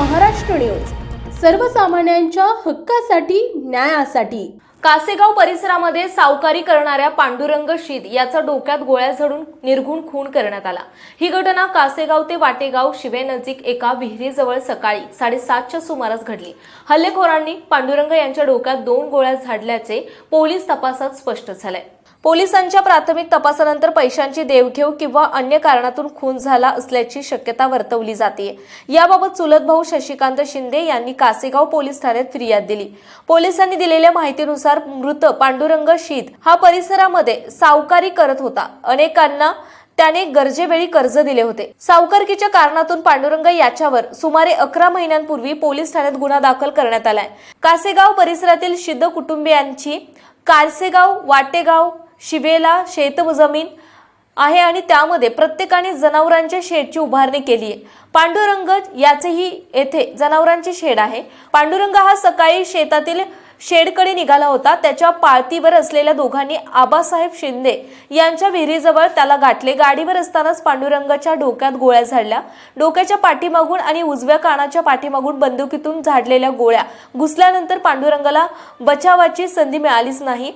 Maharashtra news. सर्वसामान्यांच्या हक्कासाठी न्यायासाठी. कासेगाव परिसरामध्ये सावकारी करणाऱ्या पांडुरंग शीद याचा डोक्यात गोळ्या झडून निर्घुण खून करण्यात आला. ही घटना कासेगाव ते वाटेगाव शिवेनजीक एका विहिरीजवळ सकाळी साडेसातच्या सुमारास घडली. हल्लेखोरांनी पांडुरंग यांच्या डोक्यात दोन गोळ्या झाडल्याचे पोलीस तपासात स्पष्ट झालंय. पोलिसांच्या प्राथमिक तपासानंतर पैशांची देवघेव किंवा अन्य कारणातून खून झाला असल्याची शक्यता वर्तवली जाते. याबाबत चुलत भाऊ शशिकांत शिंदे यांनी कासेगाव पोलीस ठाण्यात फिर्याद दिली. पोलिसांनी दिलेल्या माहितीनुसार मृत पांडुरंग शीत हा परिसरामध्ये सावकारी करत होता. अनेकांना त्याने गरजेवेळी कर्ज दिले होते. सावकारकीच्या कारणातून पांडुरंग याच्यावर सुमारे अकरा महिन्यांपूर्वी पोलीस ठाण्यात गुन्हा दाखल करण्यात आलाय. कासेगाव परिसरातील शिद्ध कुटुंबियांची कासेगाव वाटेगाव शिवेला शेतजमीन आहे आणि त्यामध्ये प्रत्येकाने जनावरांच्या शेडची उभारणी केली आहे. पांडुरंग याचेही येथे जनावरांचे शेड आहे. पांडुरंग हा सकाळी शेतातील शेडकडे निघाला होता. त्याच्या पाळतीवर असलेल्या दोघांनी आबासाहेब शिंदे यांच्या विहिरीजवळ त्याला गाठले. गाडीवर असतानाच पांडुरंगाच्या डोक्यात गोळ्या झाडल्या. डोक्याच्या पाठीमागून आणि उजव्या कानाच्या पाठीमागून बंदुकीतून झाडलेल्या गोळ्या. घुसल्यानंतर पांडुरंगाला बचावाची संधी मिळालीच नाही.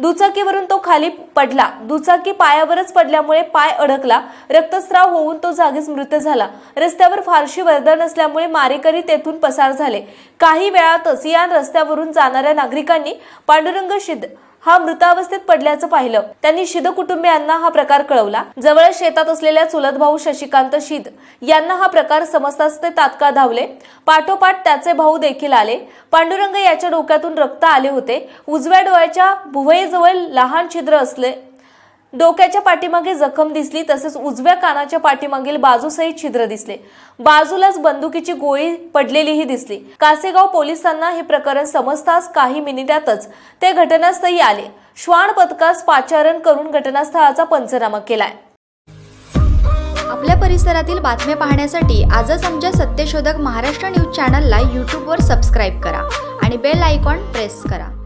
दुचाकीवरून तो खाली पडला. दुचाकी पायावरच पडल्यामुळे पाय अडकला. रक्तस्राव होऊन तो जागीच मृत झाला. रस्त्यावर फारशी वर्दळ नसल्यामुळे मारेकरी तेथून पसार झाले. काही वेळातच या रस्त्यावरून जाणाऱ्या नागरिकांनी पांडुरंग शिद हा मृतावस्थेत पडल्याचं पाहिलं. त्यांनी शिद कुटुंबियांना हा प्रकार कळवला. जवळ शेतात असलेल्या चुलत भाऊ शशिकांत शिद यांना हा प्रकार समजताच ते तात्काळ धावले. पाठोपाठ त्याचे भाऊ देखील आले. पांडुरंग याच्या डोक्यातून रक्त आले होते. उजव्या डोळ्याच्या भुवयेजवळ लहान छिद्र असले डोक्याच्या पाठीमागे जखम दिसली तसेच उजव्या कानाच्या पाठीमागील बाजूसहित छिद्र दिसले. बाजूलाच बंदुकीची गोळी पडलेलीही दिसली. कासेगाव पोलिसांना हे प्रकरण समजताच काही मिनिटातच ते घटनास्थळी आले. श्वान पथकास पाचारण करून घटनास्थळाचा पंचनामा केलाय. आपल्या परिसरातील बातम्या पाहण्यासाठी आजच आमच्या सत्यशोधक महाराष्ट्र न्यूज चॅनलला यूट्यूबवर सबस्क्राईब करा आणि बेल आयकॉन प्रेस करा.